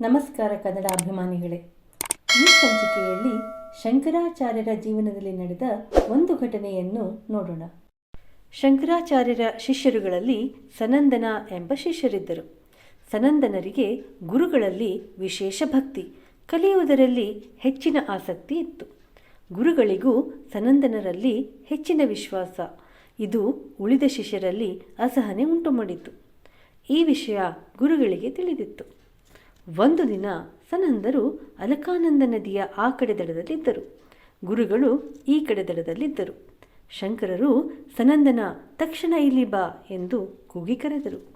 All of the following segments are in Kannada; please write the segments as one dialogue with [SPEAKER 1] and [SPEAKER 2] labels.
[SPEAKER 1] ನಮಸ್ಕಾರ ಕನ್ನಡ ಅಭಿಮಾನಿಗಳೇ. ಈ ಸಂಚಿಕೆಯಲ್ಲಿ ಶಂಕರಾಚಾರ್ಯರ ಜೀವನದಲ್ಲಿ ನಡೆದ ಒಂದು ಘಟನೆಯನ್ನು ನೋಡೋಣ. ಶಂಕರಾಚಾರ್ಯರ ಶಿಷ್ಯರುಗಳಲ್ಲಿ ಸನಂದನ ಎಂಬ ಶಿಷ್ಯರಿದ್ದರು. ಸನಂದನರಿಗೆ ಗುರುಗಳಲ್ಲಿ ವಿಶೇಷ ಭಕ್ತಿ, ಕಲಿಯುವುದರಲ್ಲಿ ಹೆಚ್ಚಿನ ಆಸಕ್ತಿ ಇತ್ತು. ಗುರುಗಳಿಗೂ ಸನಂದನರಲ್ಲಿ ಹೆಚ್ಚಿನ ವಿಶ್ವಾಸ, ಇದು ಉಳಿದ ಶಿಷ್ಯರಲ್ಲಿ ಅಸಹನೆ ಉಂಟು ಮಾಡಿತು ಈ ವಿಷಯ ಗುರುಗಳಿಗೆ ತಿಳಿದಿತ್ತು. ಒಂದು ದಿನ ಸನಂದರು ಅಲಕಾನಂದ ನದಿಯ ಆ ಕಡೆ ದಡದಲ್ಲಿದ್ದರು. ಗುರುಗಳು ಈ ಕಡೆ ದಡದಲ್ಲಿದ್ದರು. ಶಂಕರರು ಸನಂದನ ತಕ್ಷಣ ಇಲ್ಲಿ ಬಾ ಎಂದು ಕೂಗಿ ಕರೆದರು.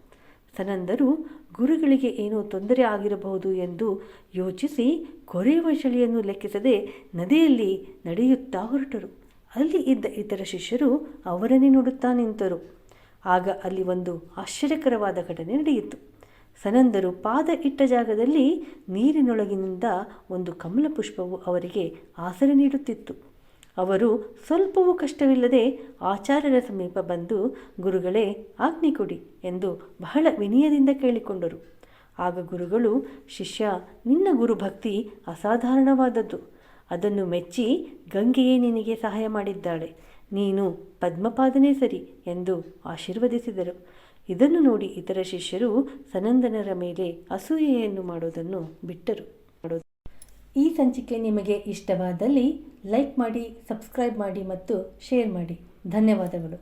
[SPEAKER 1] ಸನಂದರು ಗುರುಗಳಿಗೆ ಏನೋ ತೊಂದರೆ ಆಗಿರಬಹುದು ಎಂದು ಯೋಚಿಸಿ ಕೊರೆಯುವ ಚಳಿಯನ್ನು ಲೆಕ್ಕಿಸದೆ ನದಿಯಲ್ಲಿ ನಡೆಯುತ್ತಾ ಹೊರಟರು. ಅಲ್ಲಿ ಇದ್ದ ಇತರ ಶಿಷ್ಯರು ಅವರನ್ನೇ ನೋಡುತ್ತಾ ನಿಂತರು. ಆಗ ಅಲ್ಲಿ ಒಂದು ಆಶ್ಚರ್ಯಕರವಾದ ಘಟನೆ ನಡೆಯಿತು. ಸನಂದರು ಪಾದ ಇಟ್ಟ ಜಾಗದಲ್ಲಿ ನೀರಿನೊಳಗಿನಿಂದ ಒಂದು ಕಮಲ ಪುಷ್ಪವು ಅವರಿಗೆ ಆಸರೆ ನೀಡುತ್ತಿತ್ತು. ಅವರು ಸ್ವಲ್ಪವೂ ಕಷ್ಟವಿಲ್ಲದೆ ಆಚಾರ್ಯರ ಸಮೀಪ ಬಂದು, ಗುರುಗಳೇ, ಆಜ್ಞೆ ಕೊಡಿ ಎಂದು ಬಹಳ ವಿನಯದಿಂದ ಕೇಳಿಕೊಂಡರು. ಆಗ ಗುರುಗಳು, ಶಿಷ್ಯ, ನಿನ್ನ ಗುರುಭಕ್ತಿ ಅಸಾಧಾರಣವಾದದ್ದು. ಅದನ್ನು ಮೆಚ್ಚಿ ಗಂಗೆಯೇ ನಿನಗೆ ಸಹಾಯ ಮಾಡಿದ್ದಾಳೆ. ನೀನು ಪದ್ಮಪಾದನೇ ಸರಿ ಎಂದು ಆಶೀರ್ವದಿಸಿದರು. ಇದನ್ನು ನೋಡಿ ಇತರ ಶಿಷ್ಯರು ಸನಂದನರ ಮೇಲೆ ಅಸೂಯೆಯನ್ನು ಮಾಡೋದನ್ನು ಬಿಟ್ಟರು. ಈ ಸಂಚಿಕೆ ನಿಮಗೆ ಇಷ್ಟವಾದಲ್ಲಿ ಲೈಕ್ ಮಾಡಿ, ಸಬ್ಸ್ಕ್ರೈಬ್ ಮಾಡಿ ಮತ್ತು ಶೇರ್ ಮಾಡಿ. ಧನ್ಯವಾದಗಳು.